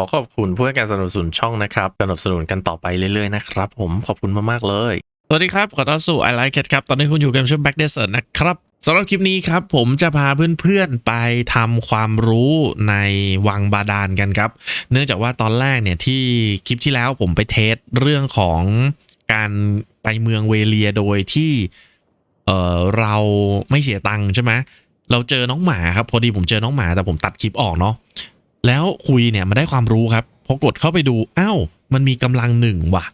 อขอบคุณผู้ให้การสนับสนุนช่องนะครับสนับสนุนกันต่อไปเรื่อยๆนะครับผมขอบคุณมากๆเลยสวัสดีครับ ขอต้อนรับสู่ I Like Cat ครับ ตอนนี้คุณอยู่กับช่วง Back Desert นะครับสำหรับคลิปนี้ครับ ผมจะพาเพื่อนๆไปทำความรู้ในวังบาดาลกันครับ เนื่องจากว่าตอนแรกเนี่ยที่คลิปที่แล้วผมไปเทสเรื่องของการไปเมืองเวเลียโดยที่เออเราไม่เสียตังค์ใช่ไหมเราเจอน้องหมาครับ พอดีผมเจอน้องหมาแต่ผมตัดคลิปออกเนาะ แล้วคุยเนี่ยมันได้ความรู้ครับพอกดเข้าไปดูอ้าวมันมีกำลังหนึ่งว่ะ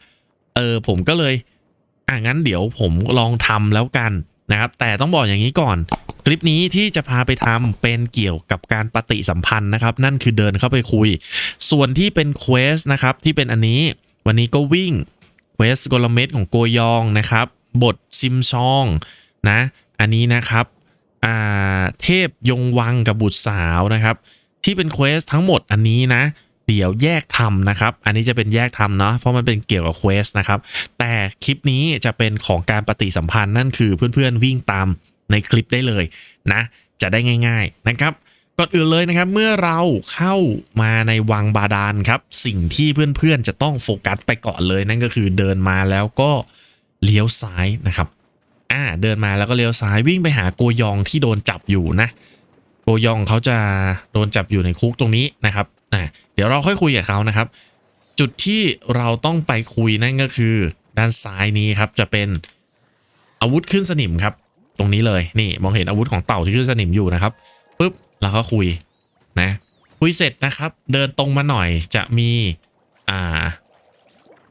เออผมก็เลยอะงั้นเดี๋ยวผมลองทำแล้วกันนะครับ แต่ต้องบอกอย่างนี้ก่อน คลิปนี้ที่จะพาไปทำเป็นเกี่ยวกับการปฏิสัมพันธ์นะครับ นั่นคือเดินเข้าไปคุย ส่วนที่เป็นเควสนะครับที่เป็นอันนี้ วันนี้ก็วิ่งเควสกลเม็ดของโกยองนะครับ บทซิมซองนะ อันนี้นะครับอ่าเทพยงวังกับบุตรสาวนะครับ ที่เป็นเควสทั้งหมดอันนี้นะ เดี๋ยวแยกทำนะครับ อันนี้จะเป็นแยกทำเนาะเพราะมันเป็นเกี่ยวกับเควสนะครับ แต่คลิปนี้จะเป็นของการปฏิสัมพันธ์นั่นคือเพื่อนๆวิ่งตามในคลิปได้เลยนะ จะได้ง่าย ๆนะครับก่อนอื่นเลยนะครับเมื่อเราเข้ามาในวังบาดาลครับ สิ่งที่เพื่อนๆจะต้องโฟกัสไปก่อนเลยนั่นก็คือเดินมาแล้วก็เลี้ยวซ้ายนะครับ อ่าเดินมาแล้วก็เลี้ยวซ้ายวิ่งไปหาโกยองที่โดนจับอยู่นะ โกยองเขาจะโดนจับอยู่ในคุกตรงนี้นะครับอ่าเดี๋ยวเราค่อยคุยกับเขานะครับ จุดที่เราต้องไปคุยนั่นก็คือ ด้านซ้ายนี้ครับจะเป็นอาวุธขึ้นสนิมครับ ตรงนี้เลยนี่มองเห็นอาวุธของเต่าที่ขึ้นสนิมอยู่นะครับปุ๊บเราก็คุยนะคุยเสร็จนะครับ เดินตรงมาหน่อยจะมีอ่า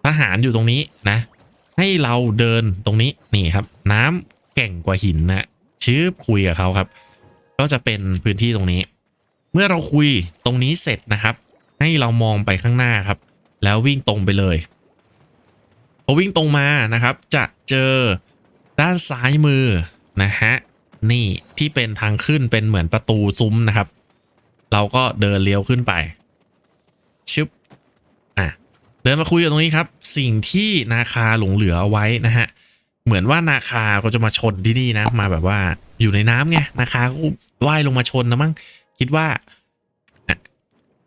ทหารอยู่ตรงนี้นะ ให้เราเดินตรงนี้นี่ครับ น้ำแก่งกว่าหินนะชื่อคุยกับเขาครับ ก็จะเป็นพื้นที่ตรงนี้ เมื่อเราคุยตรงนี้เสร็จนะครับ ให้เรามองไปข้างหน้าครับ แล้ววิ่งตรงไปเลยพอวิ่งตรงมานะครับ จะเจอด้านซ้ายมือนะฮะนี่ที่เป็นทางขึ้นเป็นเหมือนประตูซุ้มนะครับ เราก็เดินเลี้ยวขึ้นไปชึบอะเดินมาคุยกันตรงนี้ครับ สิ่งที่นาคาหลงเหลือเอาไว้นะฮะ เหมือนว่านาคาเขาจะมาชนที่นี่นะ มาแบบว่าอยู่ในน้ำไงนาคาก็ว่ายลงมาชนนะมั้งคิดว่า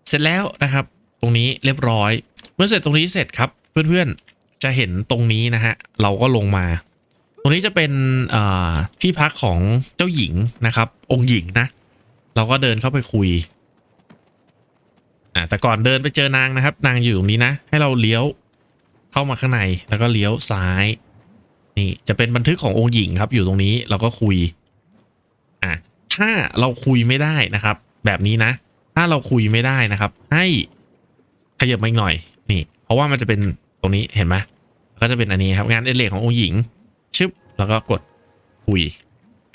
เสร็จแล้วนะครับ ตรงนี้เรียบร้อย เมื่อเสร็จตรงนี้เสร็จครับ เพื่อนๆจะเห็นตรงนี้นะฮะเราก็ลงมา ตรงนี้จะเป็นที่พักของเจ้าหญิงนะครับ องค์หญิงนะ เราก็เดินเข้าไปคุยอ่าแต่ก่อนเดินไปเจอนางนะครับ นางอยู่ตรงนี้นะ ให้เราเลี้ยวเข้ามาข้างในแล้วก็เลี้ยวซ้าย นี่จะเป็นบันทึกขององค์หญิงครับ อยู่ตรงนี้เราก็คุยอะถ้าเราคุยไม่ได้นะครับ แบบนี้นะ ถ้าเราคุยไม่ได้นะครับ ให้ขยับมาอีกหน่อย นี่ เพราะว่ามันจะเป็นตรงนี้เห็นไหมก็จะเป็นอันนี้ครับงานเอเลกขององค์หญิงชึบแล้วก็กดคุย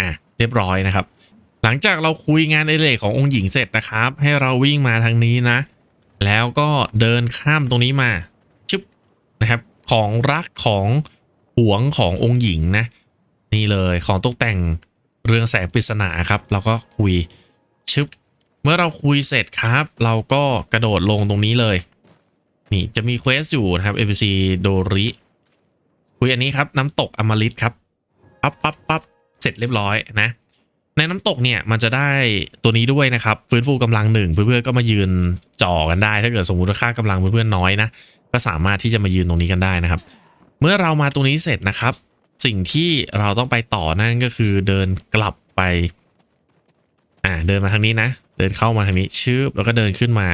อะเรียบร้อยนะครับ หลังจากเราคุยงานเอเรกขององค์หญิงเสร็จนะครับ ให้เราวิ่งมาทางนี้นะ แล้วก็เดินข้ามตรงนี้มาชึบนะครับ ของรักของ วงขององค์หญิงนะ นี่เลยของตกแต่งเรืองแสงปริศนาครับเราก็คุยชึบเมื่อเราคุยเสร็จครับ เราก็กระโดดลงตรงนี้เลย นี่จะมีเควสอยู่นะครับ ABC โดริคุยอันนี้ครับน้ำตกอมฤตครับปั๊บปั๊บปั๊บเสร็จเรียบร้อยนะ ในน้ำตกเนี่ยมันจะได้ตัวนี้ด้วยนะครับ ฟื้นฟูกำลังหนึ่งเพื่อนๆก็มายืนจ่อกันได้ ถ้าเกิดสมมติว่าค่ากำลังเพื่อนๆน้อยนะก็สามารถที่จะมายืนตรงนี้กันได้นะครับ เมื่อเรามาตรงนี้เสร็จนะครับ สิ่งที่เราต้องไปต่อนั่นก็คือเดินกลับไปอ่าเดินมาทางนี้นะ เดินเข้ามาทางนี้ชืบแล้วก็เดินขึ้นมา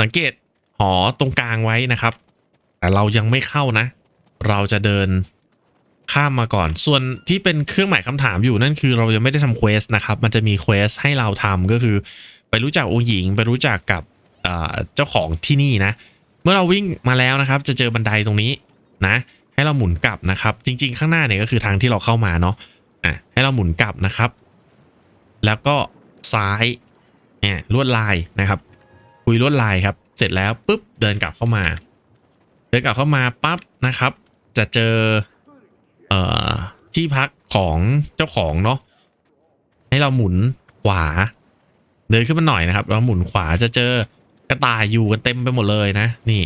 สังเกตหอตรงกลางไว้นะครับ แต่เรายังไม่เข้านะ เราจะเดินข้ามมาก่อน ส่วนที่เป็นเครื่องหมายคำถามอยู่นั่นคือเรายังไม่ได้ทำเควสนะครับ มันจะมีเควสให้เราทำก็คือ ไปรู้จักองหญิง ไปรู้จักกับอ่อเจ้าของที่นี่นะ เมื่อเราวิ่งมาแล้วนะครับ จะเจอบันไดตรงนี้ นะ ให้เราหมุนกลับนะครับ จริง ๆ ข้างหน้าเนี่ยก็คือทางที่เราเข้ามาเนาะอะให้เราหมุนกลับนะครับ แล้วก็ซ้ายเนี่ยลวดลายนะครับคุยลวดลายครับ เสร็จแล้วปุ๊บเดินกลับเข้ามา เดินกลับเข้ามาปั๊บนะครับ จะเจอเอ่อที่พักของเจ้าของเนาะให้เราหมุนขวา เดินขึ้นมาหน่อยนะครับแล้วหมุนขวาจะเจอกระต่ายอยู่กันเต็มไปหมดเลยนะ นี่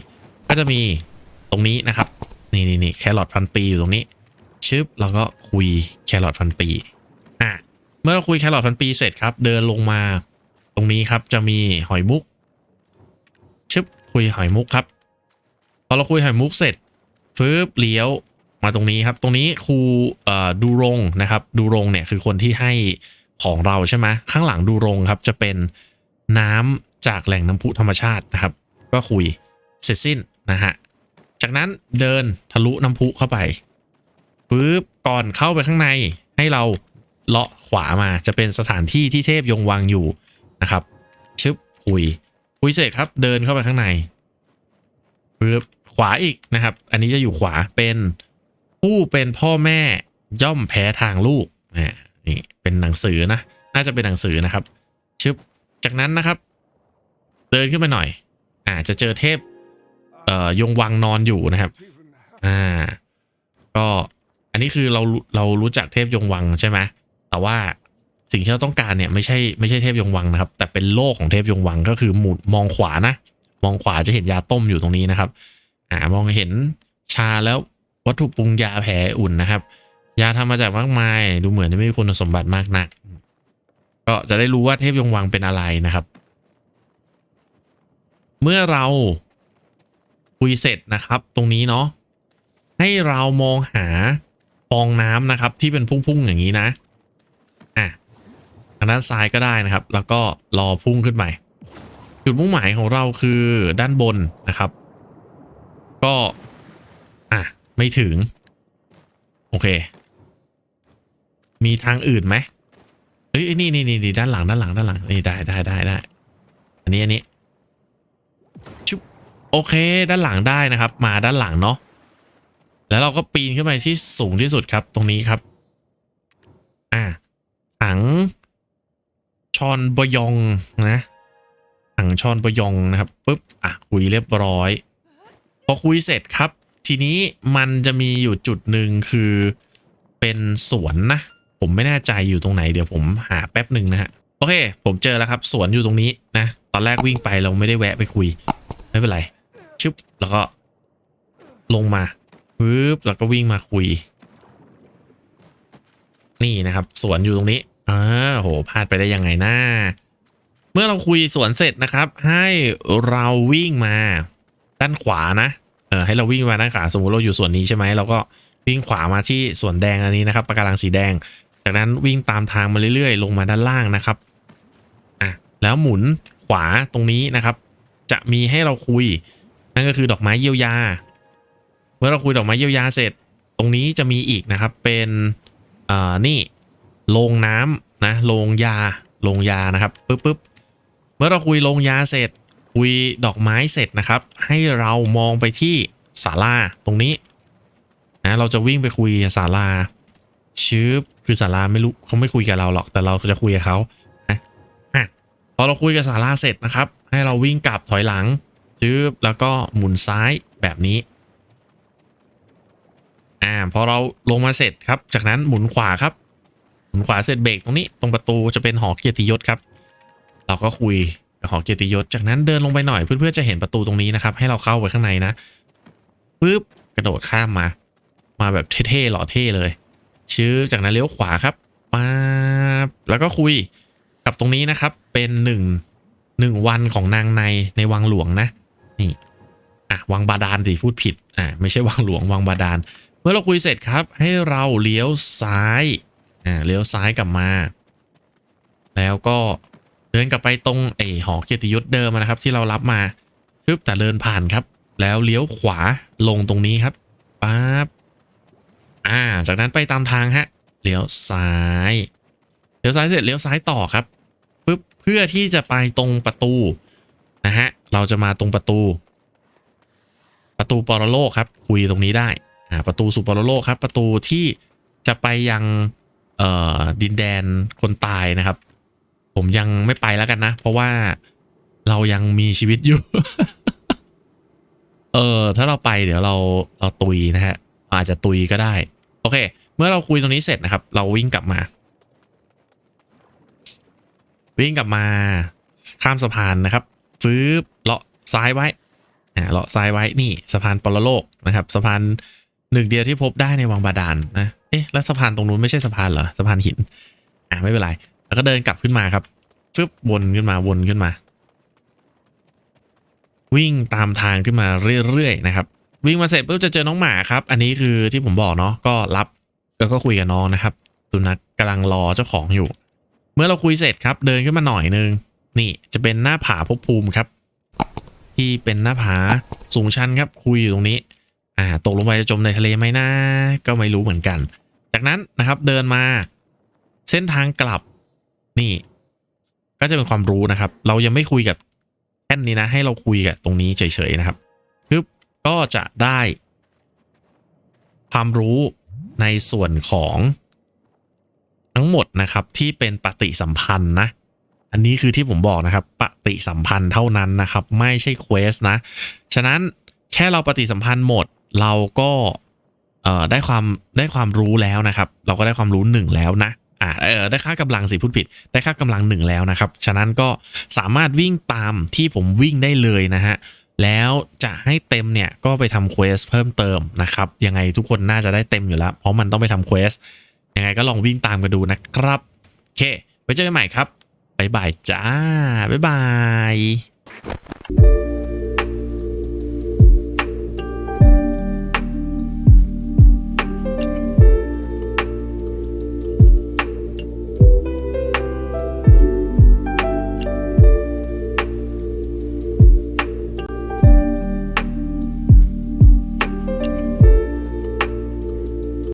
ก็จะมีตรงนี้นะครับ นี่นี่นี่แครอทพันปีอยู่ตรงนี้ ชึบเราก็คุยแครอทพันปีอะเมื่อเราคุยแครอทพันปีเสร็จครับ เดินลงมา ตรงนี้ครับจะมีหอยมุก ชึบคุยหอยมุกครับพอเราคุยหอยมุกเสร็จฟืบเลี้ยวมาตรงนี้ครับ ตรงนี้ครูเออดูรงนะครับ ดูรงเนี่ยคือคนที่ให้ของเราใช่ไหมข้างหลังดูรงครับ จะเป็นน้ำจากแหล่งน้ำพุธรรมชาตินะครับ ก็คุยเสร็จสิ้นนะฮะ จากนั้นเดินทะลุน้ำพุเข้าไปปึ๊บก่อนเข้าไปข้างในให้เราเลาะขวามาจะเป็นสถานที่ที่เทพยงวังอยู่นะครับชึบคุยคุยเสร็จครับ เดินเข้าไปข้างในปึ๊บขวาอีกนะครับ อันนี้จะอยู่ขวาเป็นผู้เป็นพ่อแม่ย่อมแพ้ทางลูกนะนี่เป็นหนังสือนะ น่าจะเป็นหนังสือนะครับชึบจากนั้นนะครับ เดินขึ้นไปหน่อย อ่าจะเจอเทพ เอ่อยงวังนอนอยู่นะครับ อ่า ก็อันนี้คือเราเรารู้จักเทพยงวังใช่ไหมแต่ว่าสิ่งที่เราต้องการเนี่ยไม่ใช่ไม่ใช่เทพยงวังนะครับ แต่เป็นโลกของเทพยงวังก็คือหมุนมองขวานะ มองขวาจะเห็นยาต้มอยู่ตรงนี้นะครับ อ่ามองเห็นชาแล้ววัตถุปรุงยาแผลอุ่นนะครับ ยาทำมาจากมากมาย ดูเหมือนจะไม่มีคุณสมบัติมากนัก ก็จะได้รู้ว่าเทพยงวังเป็นอะไรนะครับ เมื่อเรา คุยเสร็จนะครับ ตรงนี้เนาะให้เรามองหาฟองน้ำนะครับ ที่เป็นพุ่งๆอย่างนี้นะอะทางด้านซ้ายก็ได้นะครับ แล้วก็รอพุ่งขึ้นไปจุดมุ่งหมายของเราคือด้านบนนะครับ ก็อะไม่ถึง โอเค มีทางอื่นไหมเอ้ยนี่นี่นี่ด้านหลังด้านหลังด้านหลังนี่ได้ได้ได้ได้อันนี้อันนี้ชุบ โอเค ด้านหลังได้นะครับ มาด้านหลังเนาะแล้วเราก็ปีนขึ้นไปที่สูงที่สุดครับ ตรงนี้ครับ อ่าถังชอนบยองนะถังชอนบยองนะครับปุ๊บอะคุยเรียบร้อย พอคุยเสร็จครับ ทีนี้มันจะมีอยู่จุดหนึ่งคือเป็นสวนนะ ผมไม่แน่ใจอยู่ตรงไหนเดี๋ยวผมหาแป๊บหนึ่งนะฮะโอเค ผมเจอแล้วครับ สวนอยู่ตรงนี้นะ ตอนแรกวิ่งไปเราไม่ได้แวะไปคุย ไม่เป็นไร แล้วก็ลงมาปึ๊บแล้วก็วิ่งมาคุย นี่นะครับ สวนอยู่ตรงนี้อ่าโหพลาดไปได้ยังไงนะเมื่อเราคุยสวนเสร็จนะครับ ให้เราวิ่งมาด้านขวานะเออให้เราวิ่งมาด้านขวาสมมติเราอยู่ส่วนนี้ใช่ไหมเราก็วิ่งขวามาที่ส่วนแดงอันนี้นะครับปะการังสีแดง จากนั้นวิ่งตามทางมาเรื่อยๆ ลงมาด้านล่างนะครับอะแล้วหมุนขวาตรงนี้นะครับ จะมีให้เราคุย นั่นก็คือดอกไม้เยียวยา เมื่อเราคุยดอกไม้เยียวยาเสร็จ ตรงนี้จะมีอีกนะครับ เป็นอ่านี่โรงน้ำนะโรงยาโรงยานะครับปึ๊บปึ๊บเมื่อเราคุยโรงยาเสร็จ คุยดอกไม้เสร็จนะครับ ให้เรามองไปที่ศาลาตรงนี้นะเราจะวิ่งไปคุยศาลาชืบคือศาลาไม่รู้เขาไม่คุยกับเราหรอกแต่เราจะคุยกับเขานะอะพอเราคุยกับศาลาเสร็จนะครับ ให้เราวิ่งกลับถอยหลัง ชืบแล้วก็หมุนซ้ายแบบนี้ อ่า พอเราลงมาเสร็จครับ จากนั้นหมุนขวาครับ หมุนขวาเสร็จเบรกตรงนี้ ตรงประตูจะเป็นหอเกียรติยศครับ เราก็คุยกับหอเกียรติยศ จากนั้นเดินลงไปหน่อยเพื่อนๆจะเห็นประตูตรงนี้นะครับ ให้เราเข้าไปข้างในนะปึ๊บกระโดดข้ามมา มาแบบเท่ๆหล่อเท่เลย ชื้อจากนั้นเลี้ยวขวาครับป๊าแล้วก็คุยกับตรงนี้นะครับ เป็นหนึ่งหนึ่งวันของนางในในวังหลวงนะ นี่อะวังบาดาลสิพูดผิดอ่าไม่ใช่วังหลวงวังบาดาลเมื่อเราคุยเสร็จครับ ให้เราเลี้ยวซ้ายอ่าเลี้ยวซ้ายกลับมา แล้วก็เดินกลับไปตรงไอหอเกียรติยศเดิมนะครับ ที่เรารับมาปึ๊บแต่เดินผ่านครับ แล้วเลี้ยวขวาลงตรงนี้ครับปั๊บอ่า จากนั้นไปตามทางฮะเลี้ยวซ้ายเลี้ยวซ้ายเสร็จเลี้ยวซ้ายต่อครับปึ๊บเพื่อที่จะไปตรงประตูนะฮะ เราจะมาตรงประตู ประตูปรโลกครับ คุยตรงนี้ได้อ่าประตูสู่ปรโลกครับ ประตูที่จะไปยังเอ่อดินแดนคนตายนะครับ ผมยังไม่ไปแล้วกันนะ เพราะว่าเรายังมีชีวิตอยู่ เออ ถ้าเราไปเดี๋ยวเราเราตุยนะฮะ อาจจะตุยก็ได้ โอเค เมื่อเราคุยตรงนี้เสร็จนะครับ เราวิ่งกลับมา วิ่งกลับมา ข้ามสะพานนะครับฟืบ ซ้ายไว้อ่าเลาะซ้ายไว้นี่สะพานปรโลกนะครับ สะพานหนึ่งเดียวที่พบได้ในวังบาดาลนะเอ๊ะแล้วสะพานตรงนู้นไม่ใช่สะพานเหรอสะพานหินอ่าไม่เป็นไร แล้วก็เดินกลับขึ้นมาครับฟึบวนขึ้นมาวนขึ้นมา วิ่งตามทางขึ้นมาเรื่อยๆนะครับ วิ่งมาเสร็จปุ๊บจะเจอน้องหมาครับ อันนี้คือที่ผมบอกเนาะก็รับแล้วก็คุยกับน้องนะครับสุนัขกำลังรอเจ้าของอยู่ เมื่อเราคุยเสร็จครับ เดินขึ้นมาหน่อยนึงนี่จะเป็นหน้าผาภพภูมิครับ ที่เป็นหน้าผาสูงชันครับคุยอยู่ตรงนี้ อ่า ตกลงไปจะจมในทะเลไหมนะ ก็ไม่รู้เหมือนกัน จากนั้นนะครับเดินมาเส้นทางกลับนี่ ก็จะเป็นความรู้นะครับ เรายังไม่คุยกับแท่นนี้นะ ให้เราคุยกับตรงนี้เฉยๆนะครับปึ๊บก็จะได้ ความรู้ในส่วนของทั้งหมดนะครับที่เป็นปฏิสัมพันธ์นะ อันนี้คือที่ผมบอกนะครับ ปฏิสัมพันธ์เท่านั้นนะครับ ไม่ใช่เควสนะ ฉะนั้นแค่เราปฏิสัมพันธ์หมดเราก็เอ่อได้ความได้ความรู้แล้วนะครับ เราก็ได้ความรู้หนึ่งแล้วนะอ่าเออได้ค่ากำลังสิพูดผิด ได้ค่ากำลังหนึ่งแล้วนะครับ ฉะนั้นก็สามารถวิ่งตามที่ผมวิ่งได้เลยนะฮะแล้วจะให้เต็มเนี่ยก็ไปทำเควสเพิ่มเติมนะครับ ยังไงทุกคนน่าจะได้เต็มอยู่แล้ว เพราะมันต้องไปทำเควสยังไงก็ลองวิ่งตามกันดูนะครับ โอเค ไว้เจอกันใหม่ครับายบายจ้า บ๊ายบาย